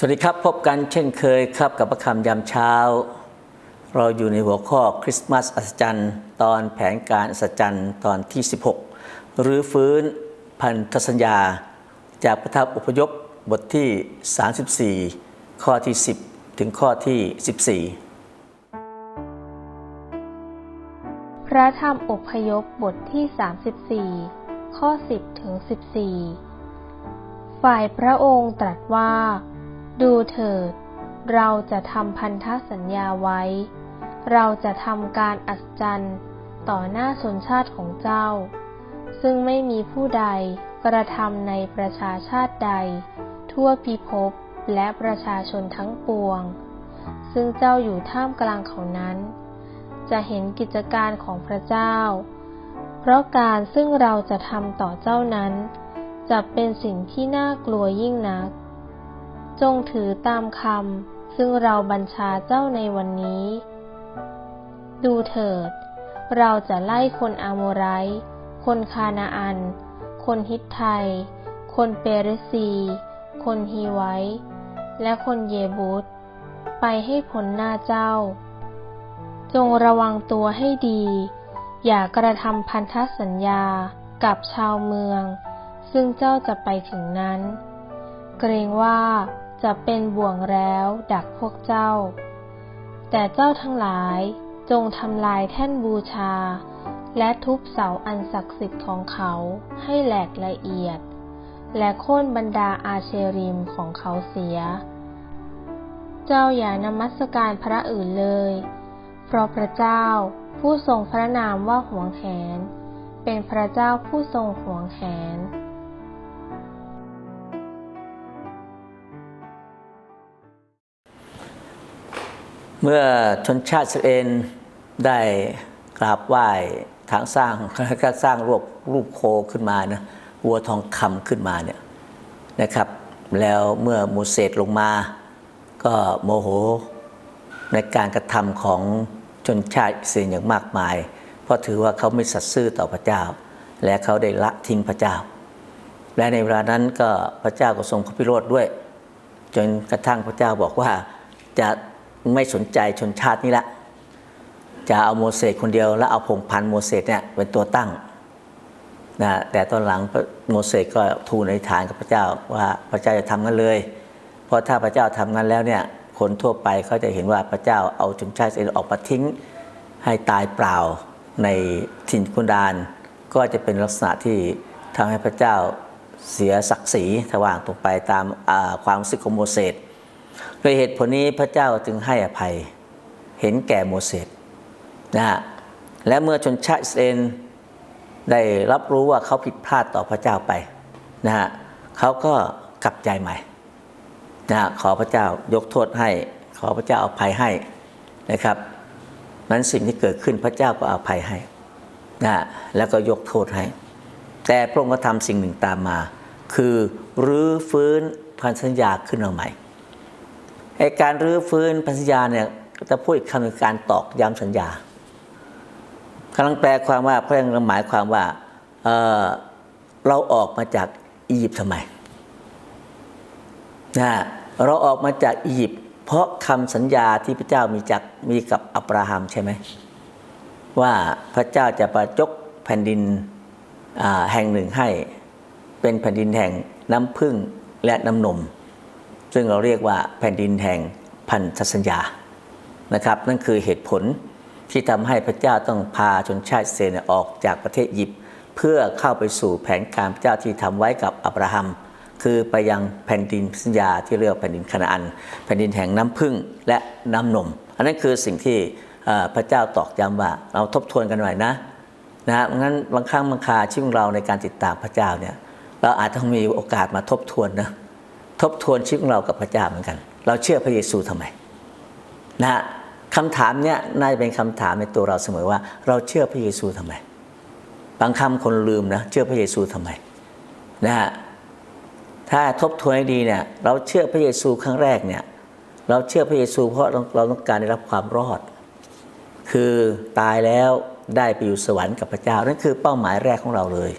สวัสดีครับ พบกันเช่นเคยครับกับประคำยามเช้า เราอยู่ในหัวข้อคริสต์มาสอัศจรรย์ ตอนแผนการอัศจรรย์ตอนที่ 16 หรือฟื้นพันธสัญญา จากพระทัพอพยพบทที่ 34 ข้อที่ 10 ถึงข้อที่ 14 พระธรรมอพยพบทที่ 34 ข้อ 10 ถึง 14 ฝ่ายพระองค์ตรัสว่า ดูเถิด เราจะทำพันธสัญญาไว้ เราจะทำการอัศจรรย์ต่อหน้าชนชาติของเจ้า ซึ่งไม่มีผู้ใดกระทำในประชาชาติใด ทั่วพิภพและประชาชนทั้งปวง ซึ่งเจ้าอยู่ท่ามกลางเขานั้น จะเห็นกิจการของพระเจ้า เพราะการซึ่งเราจะทำต่อเจ้านั้น จะเป็นสิ่งที่น่ากลัวยิ่งนัก จงถือตามคำซึ่งเราบัญชาเจ้าในวันนี้ ดูเถิด เราจะไล่คนอาโมไรคนคานาอัน คนฮิตไทย คนเปรซี คนฮีไวและคนเยบุตไปให้พ้นหน้าเจ้า จงระวังตัวให้ดี อย่ากระทำพันธสัญญากับชาวเมือง ซึ่งเจ้าจะไปถึงนั้น เกรงว่า จะเป็นบ่วงแล้ว ดักพวกเจ้า แต่เจ้าทั้งหลายจงทำลายแท่นบูชา และทุบเสาอันศักดิ์สิทธิ์ของเขาให้แหลกละเอียด และโค่นบรรดาอาเชริมของเขาเสีย เจ้าอย่านมัสการพระอื่นเลย เพราะพระเจ้าผู้ทรงพระนามว่าหวงแหน เป็นพระเจ้าผู้ทรงหวงแหน เมื่อชนชาติสเอลได้กราบไหว้ทางสร้างแล้วก็สร้างรูปรูปโคขึ้นมานะวัวทองคำขึ้นมาเนี่ยนะครับ แล้วเมื่อโมเสสลงมา ก็โมโหในการกระทำของชนชาติอิสราเอลอย่างมากมาย เพราะถือว่าเขาไม่สัตย์ซื่อต่อพระเจ้า และเขาได้ละทิ้งพระเจ้า และในเวลานั้นก็พระเจ้าก็ทรงพระพิโรธด้วย จนกระทั่งพระเจ้าบอกว่าจะ ไม่สนใจชนชาตินี้ละ จะเอาโมเสสคนเดียว แล้วเอาพงพันโมเสสเนี่ยเป็นตัวตั้งนะแต่ตอนหลังโมเสสก็ทูลในฐานกับพระเจ้าว่าพระเจ้าจะทำงั้นเลย เพราะถ้าพระเจ้าทำงั้นแล้วเนี่ยคนทั่วไปเขาจะเห็นว่าพระเจ้าเอาชนชาติอิสราเออกมาทิ้งให้ตายเปล่าในถิ่นคุนดานก็จะเป็นลักษณะที่ทำให้พระเจ้าเสียศักดิ์ศรีถว่างตรงไปตามความรู้สึกของโมเสส โดยเหตุผลนี้พระเจ้าจึงให้อภัย เห็นแก่โมเสสนะฮะและเมื่อชนชาติอิสราเอลได้รับรู้ว่าเขาผิดพลาดต่อพระเจ้าไปนะฮะเขาก็กลับใจใหม่นะฮะขอพระเจ้ายกโทษให้ ขอพระเจ้าอภัยให้นะครับนั้นสิ่งที่เกิดขึ้นพระเจ้าก็อภัยให้นะฮะแล้วก็ยกโทษให้ แต่พระองค์ก็ทำสิ่งหนึ่งตามมา คือรื้อฟื้นพันธสัญญาขึ้นมาใหม่ ไอการรื้อฟื้นพันธสัญญาเนี่ยจะพูดอีกคำหนึ่งการตอกย้ำสัญญากำลังแปลความว่าพระองค์หมายความว่าเเราออกมาจากอียิปต์ทำไมนะเราออกมาจากอียิปต์เพราะคำสัญญาที่พระเจ้ามีจากมีกับอับราฮัมใช่ไหมว่าพระเจ้าจะประยกแผ่นดินแห่งหนึ่งให้ เป็นแผ่นดินแห่งน้ำพึ่งและน้ำนม ซึ่งเราเรียกว่าแผ่นดินแห่งพันธสัญญานะครับ นั่นคือเหตุผลที่ทำให้พระเจ้าต้องพาชนชาติเซนออกจากประเทศยิปเพื่อเข้าไปสู่แผนการพระเจ้าที่ทำไว้กับอับราฮัม คือไปยังแผ่นดินสัญญาที่เรียกว่าแผ่นดินคานาอัน แผ่นดินแห่งน้ำพึ่งและน้ำนม อันนั้นคือสิ่งที่พระเจ้าตอกย้ำว่าเราทบทวนกันหน่อยนะนะฮะงั้นบางครั้งบางคาชีวิตของเราในการติดตามพระเจ้าเนี่ยเราอาจต้องมีโอกาสมาทบทวนนะ ทบทวนชีวิตของเรากับพระเจ้าเหมือนกัน เราเชื่อพระเยซูทำไมนะฮะคำถามเนี้ยน่าจะเป็นคำถามในตัวเราเสมอว่า เราเชื่อพระเยซูทำไม บางคำคนลืมนะเชื่อพระเยซูทำไมนะฮะถ้าทบทวนให้ดีเนี่ยเราเชื่อพระเยซูครั้งแรกเนี่ยเราเชื่อพระเยซูเพราะเราเราต้องการได้รับความรอด คือตายแล้วได้ไปอยู่สวรรค์กับพระเจ้านั่นคือเป้าหมายแรกของเราเลย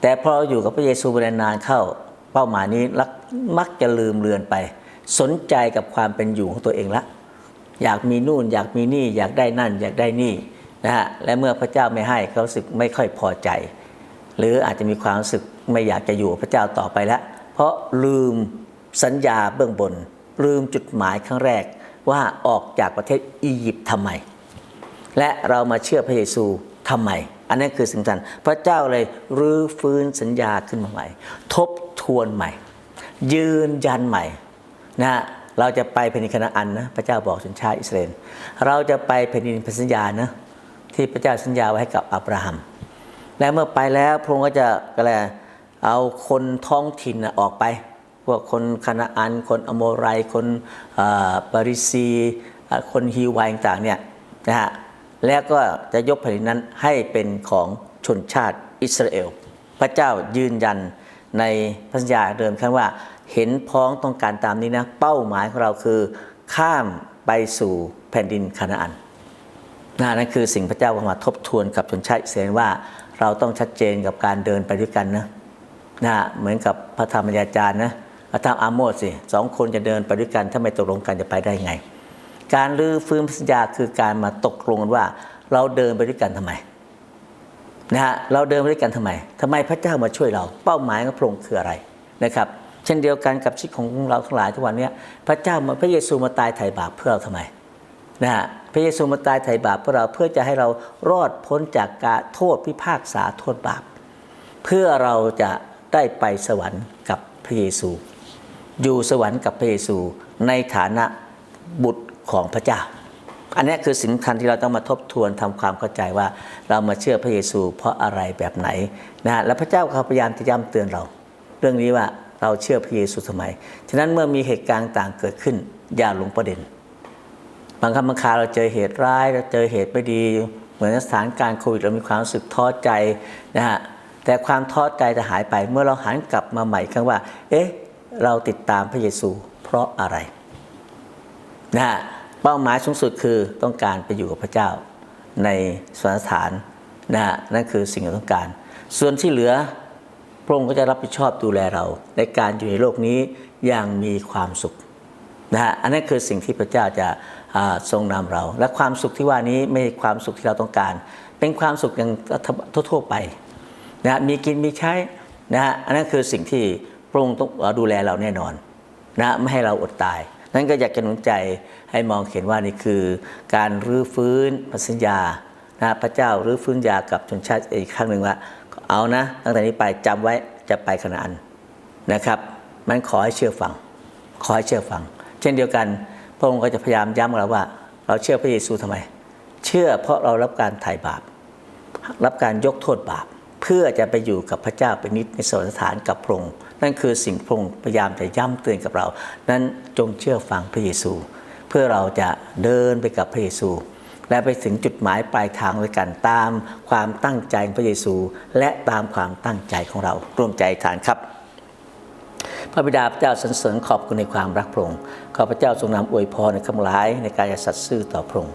แต่พอเราอยู่กับพระเยซูไปนานๆเข้า เป้าหมายนี้ลักมักจะลืมเลือนไป สนใจกับความเป็นอยู่ของตัวเองละ อยากมีนู่น อยากมีนี่ อยากได้นั่น อยากได้นี่นะฮะและเมื่อพระเจ้าไม่ให้เขาสึกไม่ค่อยพอใจ หรืออาจจะมีความรู้สึกไม่อยากจะอยู่พระเจ้าต่อไปแล้ว เพราะลืมสัญญาเบื้องบน ลืมจุดหมายครั้งแรกว่าออกจากประเทศอียิปต์ทำไม และเรามาเชื่อพระเยซูทำไม อันนั้นคือสิ่งสำคัญพระเจ้าเลยรื้อฟื้นสัญญาขึ้นมาใหม่ ทบท วนใหม่ ยืนยันใหม่นะฮะเราจะไปแผ่นดินคณาอันนะพระเจ้าบอกชนชาติอิสราเอลเราจะไปแผ่นดินพันสัญญานะที่พระเจ้าสัญญาไว้ให้กับอับราฮัม และเมื่อไปแล้วพระองค์ก็จะอะไรเอาคนท้องถิ่นออกไปพวกคนคานาอัน คนอโมไรคนเอ่อบาริซีคนฮิวไวต่างเนี่ยนะฮะแล้วก็จะยกแผ่นดินนั้นให้เป็นของชนชาติอิสราเอล พระเจ้ายืนยัน ในพระสัญญาเดิมครั้งว่าเห็นพ้องต้องการตามนี้นะ เป้าหมายของเราคือ ข้ามไปสู่แผ่นดินคานาอันนั่นคือสิ่งพระเจ้ามาทบทวนกับชนชาติอิสราเอลว่าเราต้องชัดเจนกับการเดินไปด้วยกันนะนะเหมือนกับพระธรรมยาจารย์นะพระธรรมอาโมสสิสองคนจะเดินไปด้วยกัน ถ้าไม่ตกลงกันจะไปได้ไง การรื้อฟื้นสัญญาคือการมาตกลงกันว่าเราเดินไปด้วยกันทำไม นะฮะเราเดินไปด้วยกันทำไมทำไมพระเจ้ามาช่วยเรา เป้าหมายของพระองค์คืออะไรนะครับ เช่นเดียวกันกับชีวิตของเราทั้งหลายทุกวันนี้พระเจ้ามาพระเยซูมาตายไถ่บาปเพื่อเราทำไมนะฮะพระเยซูมาตายไถ่บาปเพื่อเราเพื่อจะให้เรารอดพ้นจากการโทษพิพากษาโทษบาป เพื่อเราจะได้ไปสวรรค์กับพระเยซู อยู่สวรรค์กับพระเยซูในฐานะบุตรของพระเจ้า อันนี้คือสิ่งคัญที่เราต้องมาทบทวนทำความเข้าใจว่า เรามาเชื่อพระเยซู เพราะอะไรแบบไหนนะฮะและพระเจ้าเขาพยายามที่ย้ำเตือนเรา เรื่องนี้ว่าเราเชื่อพระเยซูทำไมฉะนั้นเมื่อมีเหตุการณ์ต่างเกิดขึ้น อย่าหลงประเด็น บางครั้งบางคราวเราเจอเหตุร้ายเราเจอเหตุไม่ดี เหมือนสถานการณ์โควิดเรามีความรู้สึกท้อใจนะฮะแต่ความท้อใจจะหายไปเมื่อเราหันกลับมาใหม่ครั้งว่า เอ๊ะ เราติดตามพระเยซู เพราะอะไรนะฮะ เป้าหมายสูงสุดคือต้องการไปอยู่กับพระเจ้า ในสถานสถานนะฮะนั่นคือสิ่งที่ต้องการ ส่วนที่เหลือพระองค์ก็จะรับผิดชอบดูแลเรา ในการอยู่ในโลกนี้อย่างมีความสุขนะฮะอันนั้นคือสิ่งที่พระเจ้าจะาทรงนำเรา และความสุขที่ว่านี้ไม่ใช่ความสุขที่เราต้องการ เป็นความสุขอย่างทั่วๆไปนะฮะมีกินมีใช้นะฮะอันนั้นคือสิ่งที่พระองค์ต้องดูแลเราแน่นอนนะฮะไม่ให้เราอดตาย นั้นก็อยากจะหนุนใจให้มองเห็นว่านี่คือ การรื้อฟื้นพันธสัญญานะพระเจ้ารื้อฟื้นยากับชนชาติอีกครั้งหนึ่งว่า เอานะ ตั้งแต่นี้ไปจำไว้จะไปขนาอันนะครับมันขอให้เชื่อฟัง ขอให้เชื่อฟัง เช่นเดียวกัน พระองค์ก็จะพยายามย้ำกับเราว่า เราเชื่อพระเยซูทำไม เชื่อเพราะเรารับการไถ่บาป รับการยกโทษบาป เพื่อจะไปอยู่กับพระเจ้าเป็นนิจในสวรรคสถานกับพระองค์นั่นคือสิ่งพระองค์พยายามจะย้ำเตือนกับเรา นั้นจงเชื่อฟังพระเยซู เพื่อเราจะเดินไปกับพระเยซู และไปถึงจุดหมายปลายทางด้วยกันตามความตั้งใจของพระเยซู และตามความตั้งใจของเราร่วมใจฐานครับ พระบิดาพระเจ้าสรรเสริญขอบคุณในความรักพระองค์ขอพระเจ้าทรงนำอวยพรในคำร้ายในการจะสัตย์ซื่อต่อพระองค์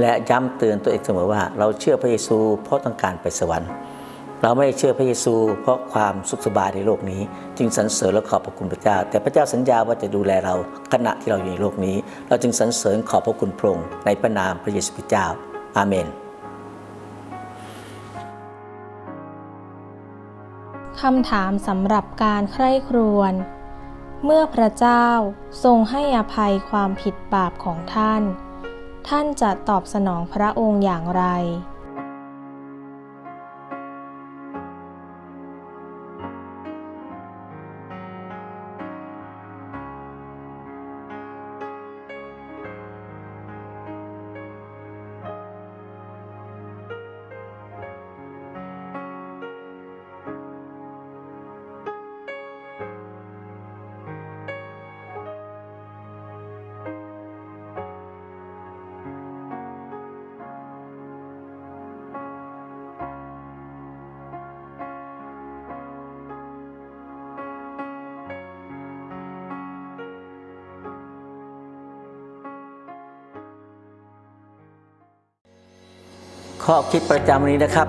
และย้ำเตือนตัวเองเสมอว่า เราเชื่อพระเยซูเพราะต้องการไปสวรรค์ เราไม่ได้เชื่อพระเยซู เพราะความสุขสบายในโลกนี้ จึงสรรเสริญและขอบพระคุณพระเจ้า แต่พระเจ้าสัญญาว่าจะดูแลเราขณะที่เราอยู่ในโลกนี้ เราจึงสรรเสริญขอบพระคุณพระองค์ในพระนามพระเยซูคริสต์เจ้า อาเมนคำถามสำหรับการใคร่ครวญเมื่อพระเจ้าทรงให้อภัยความผิดบาปของท่าน ท่านจะตอบสนองพระองค์อย่างไร ข้อคิดประจำวันนี้นะครับ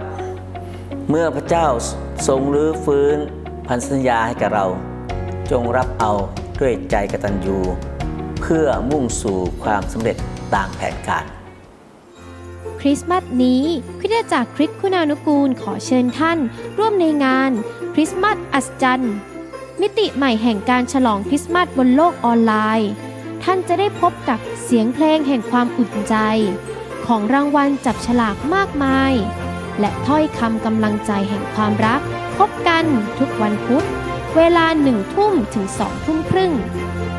เมื่อพระเจ้าทรงรื้อฟื้นพันธสัญญาให้กับเรา จงรับเอาด้วยใจกตัญญูเพื่อมุ่งสู่ความสำเร็จตามแผนการ คริสต์มาสนี้คริสตจักรคริสต์คุณานุกูลขอเชิญท่าน ร่วมในงาน คริสต์มาสอัศจรรย์มิติใหม่แห่งการฉลองคริสต์มาสบนโลกออนไลน์ ท่านจะได้พบกับเสียงเพลงแห่งความอุ่นใจ ของรางวัลจับฉลากมากมาย และถ้อยคำกำลังใจแห่งความรัก พบกันทุกวันพุธ เวลาหนึ่งทุ่มถึงสองทุ่มครึ่ง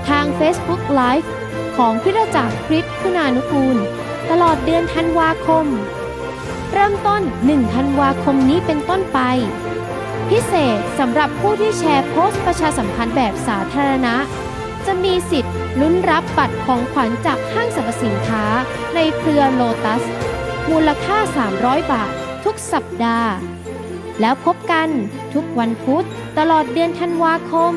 ทาง Facebook Live ของคริสตจักรคริสต์คุณานุกูล ตลอดเดือนธันวาคม เริ่มต้น 1 ธันวาคมนี้เป็นต้นไป พิเศษสำหรับผู้ที่แชร์โพสต์ประชาสัมพันธ์แบบสาธารณะ จะมีสิทธิ์ลุ้นรับบัตรของขวัญจากห้างสรรพสินค้า ในเครือโลตัส มูลค่า 300 บาททุกสัปดาห์ แล้วพบกันทุกวันพุธตลอดเดือนธันวาคม